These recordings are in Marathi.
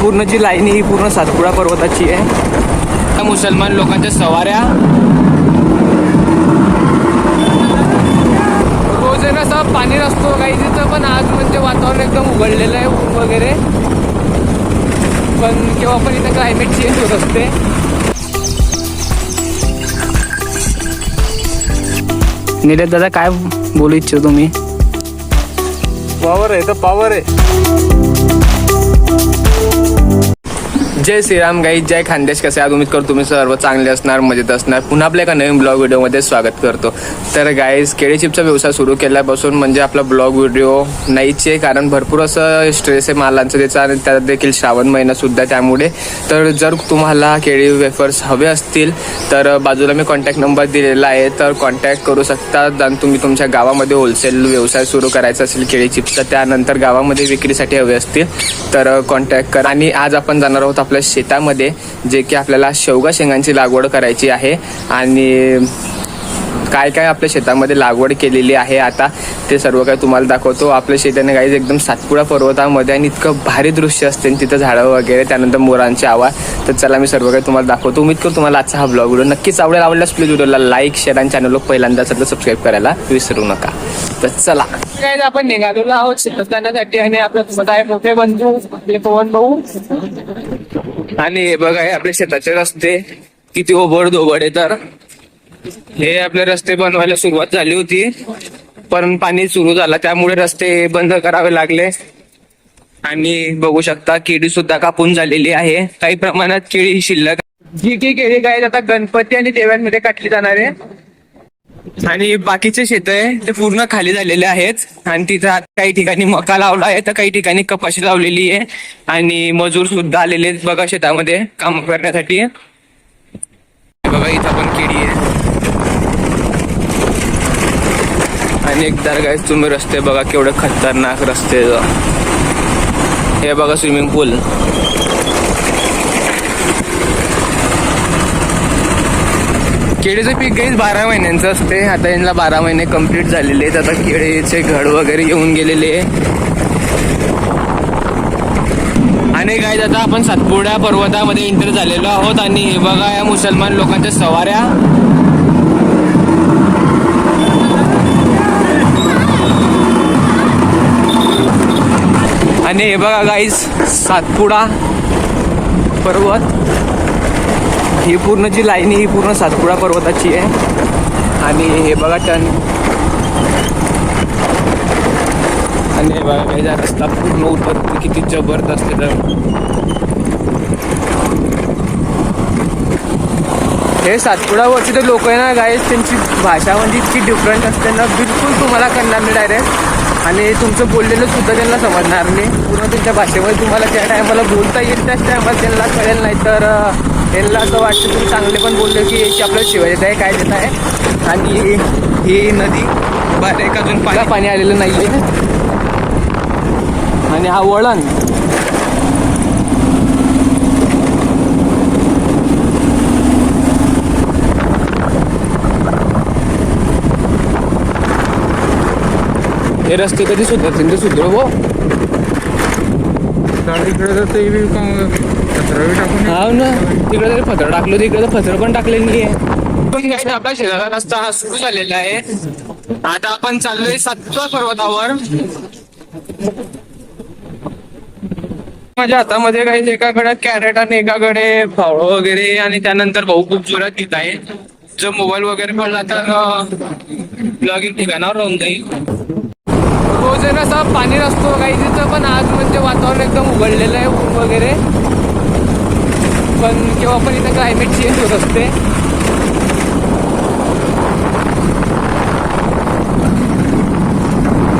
पूर्ण जी लाईन ही पूर्ण सातपुडा पर्वताची आहे. मुसलमान लोकांच्या सवाऱ्या. रोज आहे ना असं पाणी नसतो काही तिथं पण आज म्हणजे वातावरण एकदम उघडलेलं आहे ऊन वगैरे. पण केव्हा पण इथं क्लायमेट चेंज होत असते. नीरज दादा काय बोलू इच्छितो तुम्ही? पॉवर आहे तर पॉवर आहे. जय श्रीराम गाई जय खानदेश. कसे आज उम्मीद करतो तुम्ही सर्व चांगले असणार मजेत असणार. पुन्हा आपल्या एका नवीन ब्लॉग व्हिडिओमध्ये स्वागत करतो. तर गाईज केळी चिपचा व्यवसाय सुरू केल्यापासून म्हणजे आपला ब्लॉग व्हिडिओ नाहीच आहे कारण भरपूर असं स्ट्रेस आहे मालांचं त्याचा आणि त्यात देखील श्रावण महिना सुद्धा त्यामुळे. तर जर तुम्हाला केळी वेफर्स हवे असतील तर बाजूला मी कॉन्टॅक्ट नंबर दिलेला आहे. तर कॉन्टॅक्ट करू शकता. आणि तुम्ही तुमच्या गावामध्ये होलसेल व्यवसाय सुरू करायचा असेल केळी चिप्सचा त्यानंतर गावामध्ये विक्रीसाठी हवे असतील तर कॉन्टॅक्ट करा. आणि आज आपण जाणार आहोत आपल्या शेतामध्ये जे की आपल्याला शेवगा शेंगांची लागवड करायची आहे आणि काय काय आपल्या शेतामध्ये लागवड केलेली आहे आता ते सर्व काही तुम्हाला दाखवतो. आपल्या शेताने काही एकदम सातपुडा पर्वतामध्ये आणि इतकं भारी दृश्य असते आणि तिथं झाडं वगैरे त्यानंतर मोरांचे आवाज. तर चला मी सर्व काही तुम्हाला दाखवतो. उम्मीद करू तुम्हाला आजचा हा ब्लॉग व्हिडिओ नक्कीच आवडेल. आवडल्यास प्लीज व्हिडिओला लाईक शेअर आणि चॅनल पहिल्यांदा सगळं सबस्क्राईब करायला विसरू नका. तर चला. काय आपण निघालेलो आहोत आणि आपल्या मोठे बंधू आपले पवन भाऊ. आणि हे बघा हे आपल्या शेताचे रस्ते. किती ओबड दोबड आहे तर. हे आपले रस्ते बनवायला सुरुवात झाली होती. पण पाणी सुरू झाला त्यामुळे रस्ते बंद करावे लागले. आणि बघू शकता केळी सुद्धा कापून झालेली आहे. काही प्रमाणात केळी शिल्लक जी की केळी काय आता गणपती आणि देव्यांमध्ये काटली जाणार आहे. आणि बाकीचे शेत आहे ते पूर्ण खाली झालेले आहेत. आणि तिथं आता काही ठिकाणी मका लावला आहे तर काही ठिकाणी कपाशी लावलेली आहे. आणि मजूर सुद्धा आलेले आहेत बघा शेतामध्ये काम करण्यासाठी. बघा इथं पण केळी आहे. आणि एकदा काय तुम्ही रस्ते बघा केवढे खतरनाक रस्ते हे बघा स्विमिंग पूल केळीचं पीक काही बारा महिन्यांचं असते. आता यांना बारा महिने कंप्लीट झालेले आहेत. आता केळीचे घड वगैरे येऊन गेलेले आणि काय आता आपण सातपुडा पर्वतामध्ये एंटर झालेलो आहोत. आणि हे बघा या मुसलमान लोकांच्या सवाऱ्या. आणि हे बघा गाईस सातपुडा पर्वत. ही पूर्ण जी लाईन आहे ही पूर्ण सातपुडा पर्वताची आहे. आणि हे बघा टन. आणि हे बघा काही रस्ता पूर्ण उतरतो किती जबरदस्त आहे तर हे सातपुडावरची तर लोक आहे ना गाईस त्यांची भाषा म्हणजे इतकी डिफरंट असते ना बिलकुल तुम्हाला कळणार नाही डायरेक्ट आणि तुमचं बोललेलं सुद्धा त्यांना समजणार नाही. पूर्ण त्यांच्या भाषेमध्ये तुम्हाला त्या टायमाला बोलता येईल त्याच टायमाला त्यांना कळेल नाही तर त्यांना असं वाटतं तुम्ही चांगले पण बोलले की याची आपल्याला शिवाय देत आहे काय देत आहे. आणि ही नदी बारीक अजून पाणी पाणी आलेलं नाही आहे आणि हा वळण. हे रस्ते कधी सुधारतील? ते सुधरू हो. हो तर ना. तिकडे जरी फत्र टाकलं तिकडे तर फत्र पण टाकलेली नाही आहे आपला शेजारा रस्ता हा सुरू झालेला आहे. आता आपण चाललोय सातवा पर्वतावर. माझ्या हातामध्ये काही एकाकडे कॅरेट आणि एकाकडे फावळं वगैरे आणि त्यानंतर भाऊ खूप जोरात घेत आहे जर मोबाईल वगैरे पडला तर ब्लॉगिंग ठिकाणावर राहून जाईल. रोज आहे ना असा पाणी नसतो काही तिथं पण आज म्हणजे वातावरण एकदम उघडलेलं आहे ऊन वगैरे. पण केव्हा पण इथं क्लायमेट चेंज होत असते.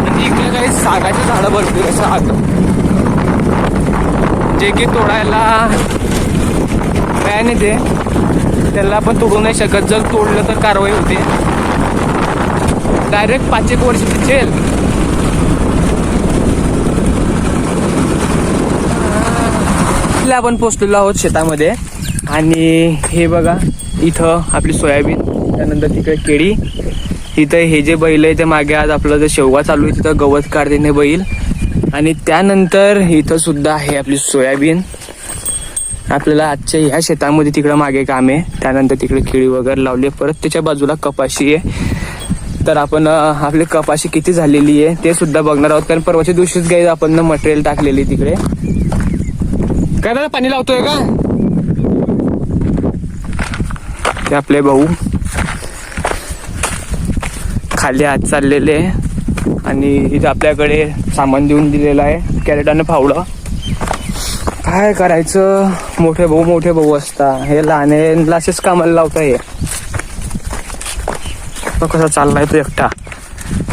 आणि इकडे काही सागाची झाडं भरपूर आहे, साग जे की तोडायला नाही येते. त्याला आपण तोडू नाही शकत. जर तोडलं तर कारवाई होते. डायरेक्ट पाच एक वर्षाची जेल इथल्या आपण पोचलेलो आहोत शेतामध्ये. आणि हे बघा इथं आपली सोयाबीन त्यानंतर तिकडे केळी. इथं हे जे बैल आहे ते मागे आज आपलं जे शेवगा चालू आहे तिथं गवत काढते बैल. आणि त्यानंतर इथं सुद्धा आहे आपली सोयाबीन. आपल्याला आजच्या ह्या शेतामध्ये तिकडं मागे काम आहे. त्यानंतर तिकडे केळी वगैरे लावली आहे. परत त्याच्या बाजूला कपाशी आहे. तर आपण आपली कपाशी किती झालेली आहे ते सुद्धा बघणार आहोत. कारण परवाच्या दिवशीच गाईज आपण मटेरियल टाकलेली तिकडे. दादा पाणी लावतोय का? ते आपले भाऊ. खाली हात चाललेले आणि इथे आपल्याकडे सामान देऊन दिलेलं आहे कॅरेटानं फावडं. काय करायचं? मोठे भाऊ मोठे भाऊ असता हे लहान असेच कामाला लावता हे कसा चाललाय तो एकटा.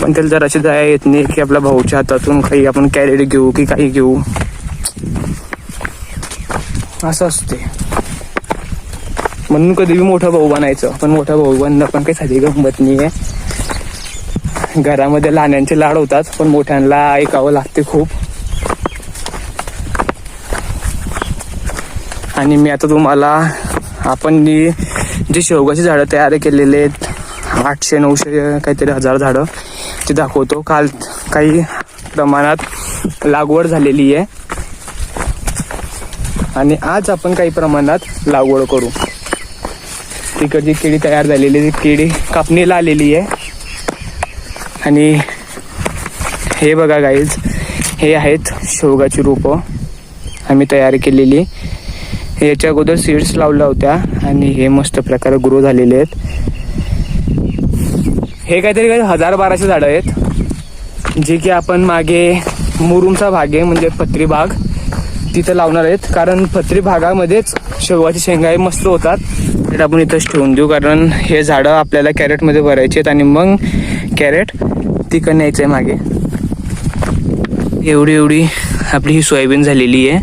पण त्याला जराशी दया येत नाही की आपल्या भाऊच्या हातातून काही आपण कॅरेट घेऊ की काही घेऊ. असं असते म्हणून कधी बी मोठा भाऊ बनायचं. पण मोठा भाऊ बनणं पण काही साधी गंमत नाही आहे घरामध्ये लहानांचे लाड होतात पण मोठ्यांना ऐकावं लागते खूप. आणि मी आता तुम्हाला आपण जी जी शेवगाची झाडं तयार केलेले आहेत आठशे नऊशे काहीतरी हजार झाडं ते दाखवतो. काल काही प्रमाणात लागवड झालेली आहे. आणि आज आपण काही प्रमाणात लागवड करू. तिकडची केळी तयार झालेली आहे, ती केळी कापणीला आलेली आहे. आणि हे बघा गाईज हे आहेत शेवगाची रोपं. आम्ही तयार केलेली. याच्या अगोदर सीड्स लावल्या होत्या आणि हे मस्त प्रकारे ग्रो झालेले आहेत. हे काहीतरी काही हजार बाराशे झाडं आहेत. जे की आपण मागे मुरुमचा भाग आहे म्हणजे पत्री भाग. तिथं लावणार आहेत. कारण पत्री भागामध्येच शेवगाची शेंगा हे मस्त होतात. तर आपण इथंच ठेवून देऊ. कारण हे झाडं आपल्याला कॅरेटमध्ये भरायचे आहेत आणि मग कॅरेट तिकडं न्यायचं आहे मागे. एवढी एवढी आपली ही सोयाबीन झालेली आहे.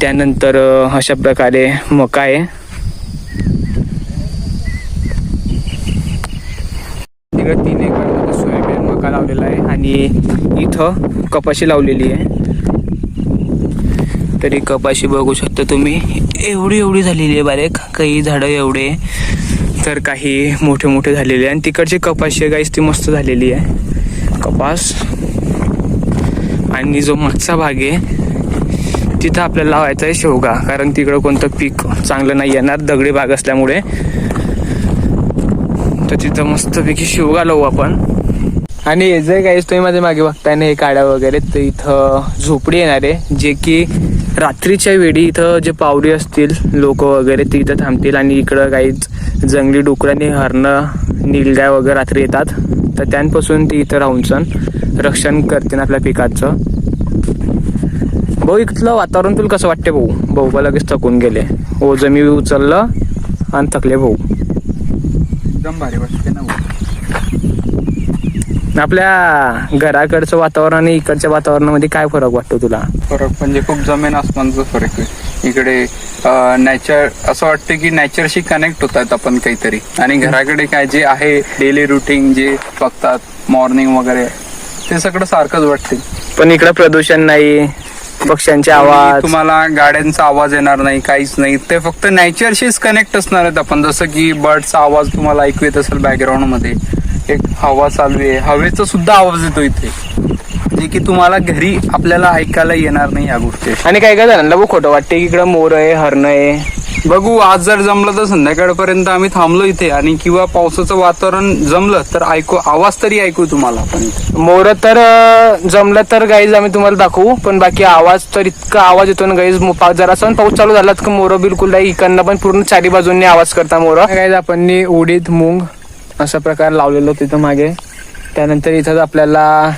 त्यानंतर अशा प्रकारे मका आहे. तिकडे तीन एकर सोयाबीन मका लावलेला आहे आणि इथं कपाशी लावलेली आहे. तरी कपाशी बघू शकता तुम्ही. एवढी एवढी झालेली आहे बारीक. काही झाडं एवढे तर काही मोठे मोठे झालेले आहे आणि तिकडची कपाशी गाईस ती मस्त झालेली आहे. कपास. आणि जो मागचा भाग आहे तिथं आपल्याला लावायचा आहे शेवगा कारण तिकडं कोणतं पीक चांगलं नाही येणार दगडी भाग असल्यामुळे. तर तिथं मस्तपैकी शेवगा लावू आपण. आणि जे काही तुम्ही माझ्या मागे बघताय ना हे काड्या वगैरे तर इथं झोपडी येणार आहे जे की रात्रीच्या वेळी इथं जे पावरी असतील लोक वगैरे ते इथं थांबतील आणि इकडं काही जंगली डुकरांनी हरणं नीलगाय वगैरे रात्री येतात. तर त्यांपासून ती इथं राहून सण रक्षण करतील आपल्या पिकाचं. भाऊ इथलं वातावरण तुला कसं वाटते भाऊ? भाऊ बा लगेच थकून गेले. हो जमी उचललं आणि थकले भाऊ. एकदम भारी वाटते ना. आपल्या घराकडचं वातावरण आणि इकडच्या वातावरणामध्ये काय फरक वाटतो तुला? फरक म्हणजे खूप जमीन आसमानचा फरक आहे. इकडे नॅचर असं वाटतं की नॅचरशी कनेक्ट होतात आपण काहीतरी. आणि घराकडे काय जे आहे डेली रुटीन जे बघतात मॉर्निंग वगैरे ते सगळं सारखंच वाटते पण इकडं प्रदूषण नाही पक्ष्यांचे आवाज. तुम्हाला गाड्यांचा आवाज येणार नाही काहीच नाही. ते फक्त नॅचरशीच कनेक्ट असणार आहेत आपण. जसं की बर्डचा आवाज तुम्हाला ऐकू येत असेल बॅकग्राऊंडमध्ये. एक हवा चालू आहे. हवेचा सुद्धा आवाज येतो इथे. जे की तुम्हाला घरी आपल्याला ऐकायला येणार नाही या गोष्टी. आणि काय काय जणांना बघ खोटं वाटते की इकडं मोर आहे हरण आहे. बघू आज जर जमलं तर संध्याकाळपर्यंत आम्ही थांबलो इथे आणि किंवा पावसाचं वातावरण जमलं तर ऐकू आवाज तरी ऐकू तुम्हाला आपण. मोर तर जमलं तर गाईज आम्ही तुम्हाला दाखवू. पण बाकी आवाज तर इतका आवाज येतो ना गाईज जरा पाऊस चालू झाला तर मोर बिलकुल नाही. इकडनं पण पूर्ण चारी बाजूंनी आवाज करता मोर. गाईज आपण उडीद मूग असा प्रकार लावलेलो तिथं मागे. त्यानंतर इथं आपल्याला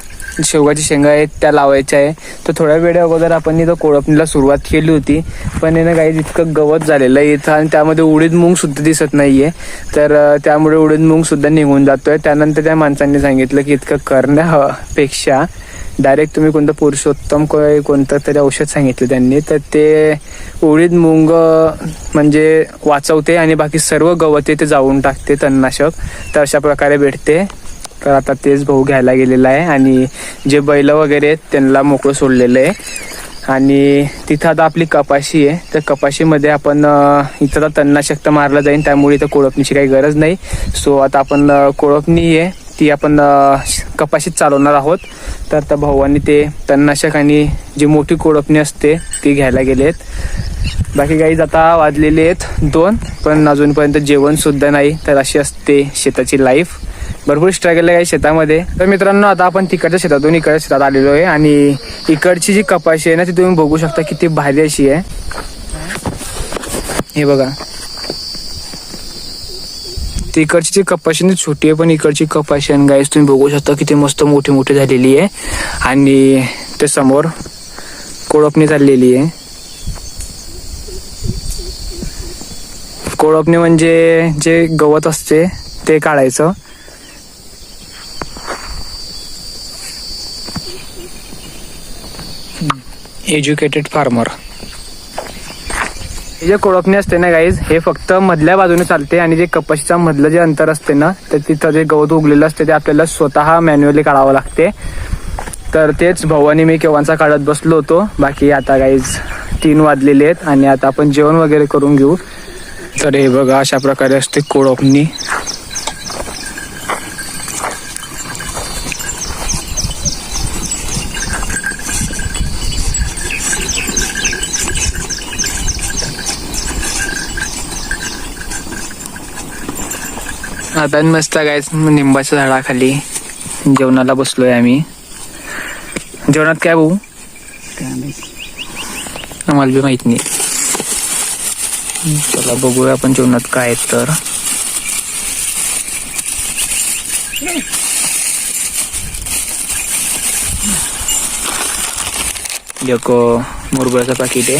शेवगाची शेंगा आहेत त्या लावायच्या आहे. तर थोड्या वेळ अगोदर आपण इथं कोळपणीला सुरुवात केली होती. पण यानं ना काही इतकं गवत झालेलं आहे इथं आणि त्यामध्ये उडीद मूग सुद्धा दिसत नाहीये. तर त्यामुळे उडीद मूग सुद्धा निघून जातोय. त्यानंतर त्या माणसांनी सांगितलं की इतकं करण्यापेक्षा डायरेक्ट तुम्ही कोणतं पुरुषोत्तम को- कोणतं तरी औषध सांगितलं त्यांनी तर ते उडीद मूग म्हणजे वाचवते आणि बाकी सर्व गवते ते जाळून टाकते तणनाशक. तर अशा प्रकारे भेटते. तर आता तेच भाऊ घ्यायला गेलेला आहे आणि जे बैल वगैरे आहेत त्यांना मोकळं सोडलेलं आहे. आणि तिथं आता आपली कपाशी आहे. तर कपाशीमध्ये आपण इथं आता तणनाशक तर मारलं जाईल त्यामुळे इथं कोळपणीची काही गरज नाही. सो आता आपण कोळपणी आहे. ती आपण कपाशीत चालवणार आहोत. तर त्या भावांनी ते तणनाशक आणि जी मोठी कोळपणी असते ती घ्यायला गेलेत. बाकी काही आता वाजलेले आहेत दोन पण अजूनपर्यंत जेवण सुद्धा नाही. तर अशी असते शेताची लाईफ भरपूर स्ट्रगल आहे शेतामध्ये. तर मित्रांनो आता आपण तिकडच्या शेतातून इकडच्या शेतात आलेलो आहे. आणि इकडची जी कपाशी आहे ना ती तुम्ही बघू शकता किती भारी अशी आहे. हे बघा. तर इकडची जी कपाशी छोटी आहे पण इकडची कपाशी आणि गाईस तुम्ही बघू शकता किती मस्त मोठी मोठी झालेली आहे. आणि ते समोर कोळपणी चाललेली आहे. कोळपणी म्हणजे जे गवत असते ते काढायचं. Educated farmer. जे कोळपणी असते ना गाईज हे फक्त मधल्या बाजूने चालते आणि जे कपाशीचा मधलं जे अंतर असते ना तर तिथं जे गवत उगलेलं असते ते आपल्याला स्वतः मॅन्युअली काढावं लागते. तर तेच भावानी मी केव्हाचा काढत बसलो होतो. बाकी आता गाईज तीन वाजलेले आहेत आणि आता आपण जेवण वगैरे करून घेऊ. तर हे बघा अशा प्रकारे असते कोळपणी. आता मस्त गायच निंबाच्या झाडाखाली जेवणाला बसलोय आम्ही. जेवणात काय भाऊ? आम्हाला बी माहीत नाही. चला बघूया आपण जेवणात काय आहे तर. एक मुरगुळाचं पाकिट आहे.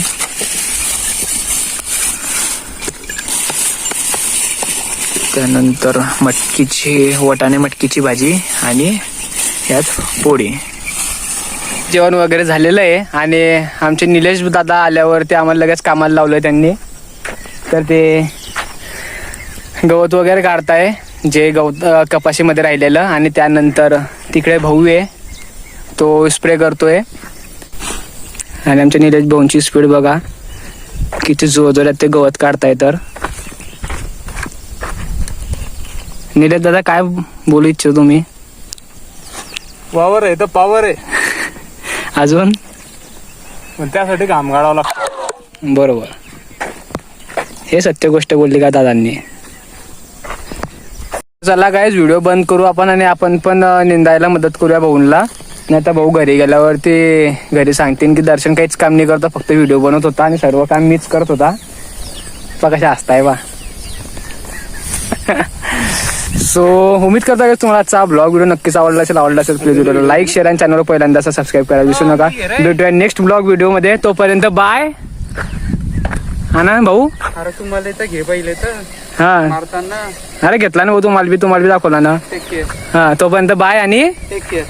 त्यानंतर मटकीची वटाणे मटकीची भाजी आणि यात पोळी. जेवण वगैरे झालेलं आहे. आणि आमचे निलेश दादा आल्यावर ते आम्हाला लगेच कामाला लावलं त्यांनी. तर ते गवत वगैरे काढताय जे गवत कपाशीमध्ये राहिलेलं. आणि त्यानंतर तिकडे भाऊ आहे. तो स्प्रे करतोय. आणि आमच्या निलेश भाऊंची स्पीड बघा. किती जोरजोरात ते गवत काढताय तर. निलेश दादा काय बोलू इच्छितो तुम्ही? वावर आहे तर पावर आहे. अजून? पण त्यासाठी घाम गाळावं लागतं. बरोबर. हे सत्य गोष्ट बोलली का दादांनी? चला काय व्हिडिओ बंद करू आपण आणि आपण पण अं, निंदायला मदत करूया भाऊंला. नाही तर भाऊ घरी गेल्यावरती घरी सांगतील की दर्शन काहीच काम नाही करता फक्त व्हिडिओ बनवत होता आणि सर्व काम मीच करत होता. पा कशा असताय बा. सो उम्मीद करता की तुम्हाला आजचा ब्लॉग व्हिडिओ नक्कीच आवडला असेल आवडला असेल प्लीज व्हिडिओला लाईक शेअर आणि चॅनलवर पहिल्यांदा सबस्क्राईब करायला विसरू नका. भेटूया नेक्स्ट ब्लॉग व्हिडिओमध्ये. तोपर्यंत बाय हा ना भाऊ? अरे तुम्हाला इथं घे पहिले तर. हा. मारताना. अरे घेतला ना भाऊ तुम्हाला बी तुम्हाला बी दाखवला ना. टेक केअर हा तोपर्यंत बाय आणि टेक केअर